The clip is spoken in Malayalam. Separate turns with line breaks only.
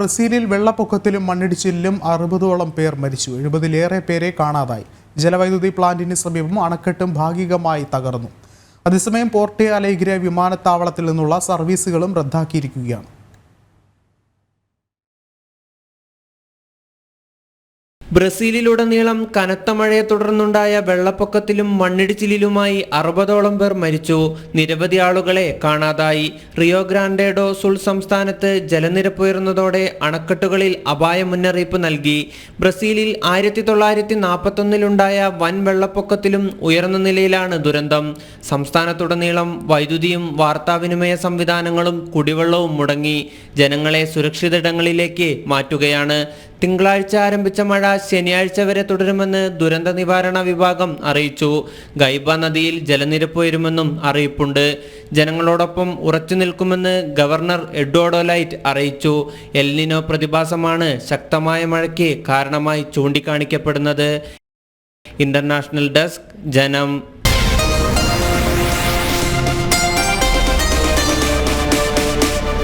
ബ്രസീലിൽ വെള്ളപ്പൊക്കത്തിലും മണ്ണിടിച്ചിലിലും അറുപതോളം പേർ മരിച്ചു. എഴുപതിലേറെ പേരെ കാണാതായി. ജലവൈദ്യുതി പ്ലാന്റിന് സമീപം അണക്കെട്ടും ഭാഗികമായി തകർന്നു. അതേസമയം പോർട്ട് അലേഗ്ര വിമാനത്താവളത്തിൽ നിന്നുള്ള സർവീസുകളും റദ്ദാക്കിയിരിക്കുകയാണ്.
ബ്രസീലിലുടനീളം കനത്ത മഴയെ തുടർന്നുണ്ടായ വെള്ളപ്പൊക്കത്തിലും മണ്ണിടിച്ചിലിലുമായി അറുപതോളം പേർ മരിച്ചു. നിരവധി ആളുകളെ കാണാതായി. റിയോ ഗ്രാൻഡേഡോ സുൾ സംസ്ഥാനത്ത് ജലനിരപ്പ് ഉയർന്നതോടെ അണക്കെട്ടുകളിൽ അപായ മുന്നറിയിപ്പ് നൽകി. ബ്രസീലിൽ ആയിരത്തി തൊള്ളായിരത്തി നാൽപ്പത്തൊന്നിലുണ്ടായ വൻ വെള്ളപ്പൊക്കത്തിലും ഉയർന്ന നിലയിലാണ് ദുരന്തം. സംസ്ഥാനത്തുടനീളം വൈദ്യുതിയും വാർത്താവിനിമയ സംവിധാനങ്ങളും കുടിവെള്ളവും മുടങ്ങി. ജനങ്ങളെ സുരക്ഷിതയിടങ്ങളിലേക്ക് മാറ്റുകയാണ്. തിങ്കളാഴ്ച ആരംഭിച്ച മഴ ശനിയാഴ്ച വരെ തുടരുമെന്ന് ദുരന്ത നിവാരണ വിഭാഗം അറിയിച്ചു. ഗൈബ നദിയിൽ ജലനിരപ്പ് ഉയരുമെന്നും അറിയിപ്പുണ്ട്. ജനങ്ങളോടൊപ്പം ഉറച്ചു നിൽക്കുമെന്ന് ഗവർണർ എഡ്വാർഡോലൈറ്റ് അറിയിച്ചു. എൽനിനോ പ്രതിഭാസമാണ് ശക്തമായ മഴയ്ക്ക് കാരണമായി ചൂണ്ടിക്കാണിക്കപ്പെടുന്നത്. ഇന്റർനാഷണൽ ഡെസ്ക് ജനം